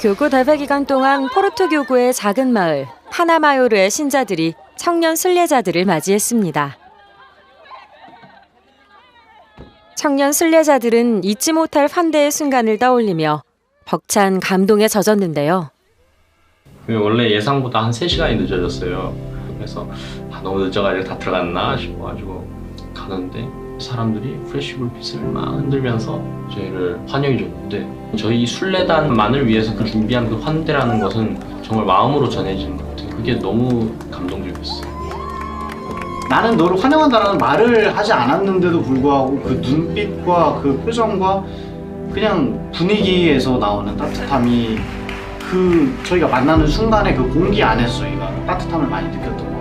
교구 대회 기간 동안 포르투 교구의 작은 마을 파나마요르의 신자들이 청년 순례자들을 맞이했습니다. 청년 순례자들은 잊지 못할 환대의 순간을 떠올리며 벅찬 감동에 젖었는데요. 그 원래 예상보다 한 3시간이 늦어졌어요. 그래서 아, 너무 늦어가지고 다 들어갔나 싶어가지고 가는데 사람들이 프레쉬 불빛을 막 흔들면서 저희를 환영해 줬는데 저희 순례단만을 위해서 그 준비한 그 환대라는 것은 정말 마음으로 전해지는 것 같아요. 그게 너무 감동적이었어요. 나는 너를 환영한다라는 말을 하지 않았는데도 불구하고 그 눈빛과 그 표정과 그냥 분위기에서 나오는 따뜻함이 그 저희가 만나는 순간의 그 공기 안에서 저희가 따뜻함을 많이 느꼈던 것 같습니다.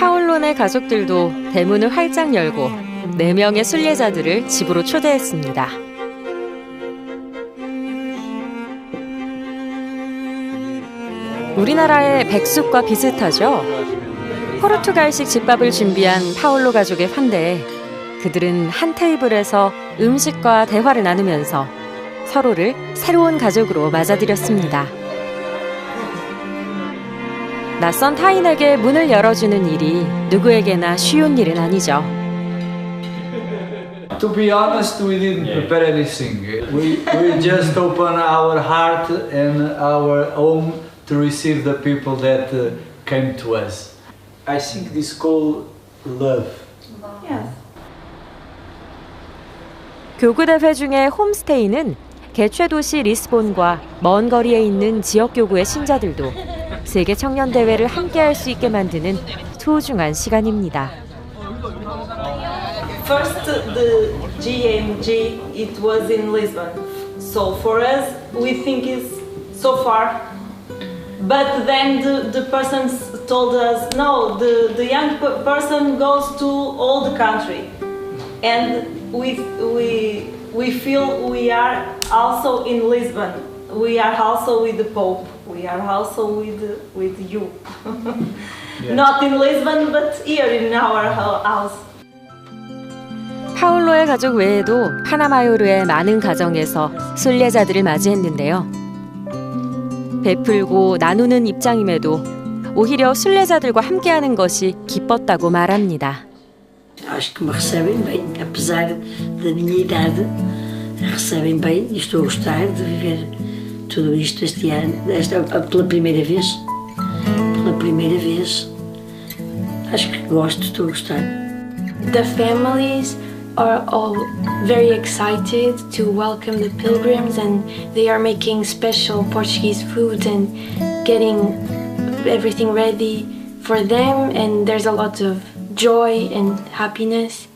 파울론의 가족들도 대문을 활짝 열고 네명의 순례자들을 집으로 초대했습니다. 우리나라의 백숙과 비슷하죠? 포르투갈식 집밥을 준비한 파울로 가족의 환대에 그들은 한 테이블에서 음식과 대화를 나누면서 서로를 새로운 가족으로 맞아들였습니다. 낯선 타인에게 문을 열어주는 일이 누구에게나 쉬운 일은 아니죠. To be honest, we didn't prepare anything. We, we just open our heart and our home to receive the people that uh, came to us. I think this called love. 교구 대회 중에 홈스테이는 개최 도시 리스본과 먼 거리에 있는 지역 교구의 신자들도 세계 청년 대회를 함께 할 수 있게 만드는 소중한 시간입니다. First, the GMG, it was in Lisbon. So for us, we think it's so far. But then the, the persons told us, no, the, the young pe- person goes to all the country. And we, we, we feel we are also in Lisbon. We are also with the Pope. We are also with, with you. Not in Lisbon, but here in our ho- house. 파울로의 가족 외에도 파나마요르의 많은 가정에서 순례자들을 맞이했는데요. 베풀고 나누는 입장임에도 오히려 순례자들과 함께하는 것이 기뻤다고 말합니다. Acho que me recebem bem, apesar da minha idade, recebem bem e estou a gostar de viver tudo isto este ano, pela primeira vez. Pela primeira vez. Acho que gosto, estou a gostar. The families are all very excited to welcome the pilgrims and they are making special Portuguese food and getting everything ready for them and there's a lot of joy and happiness.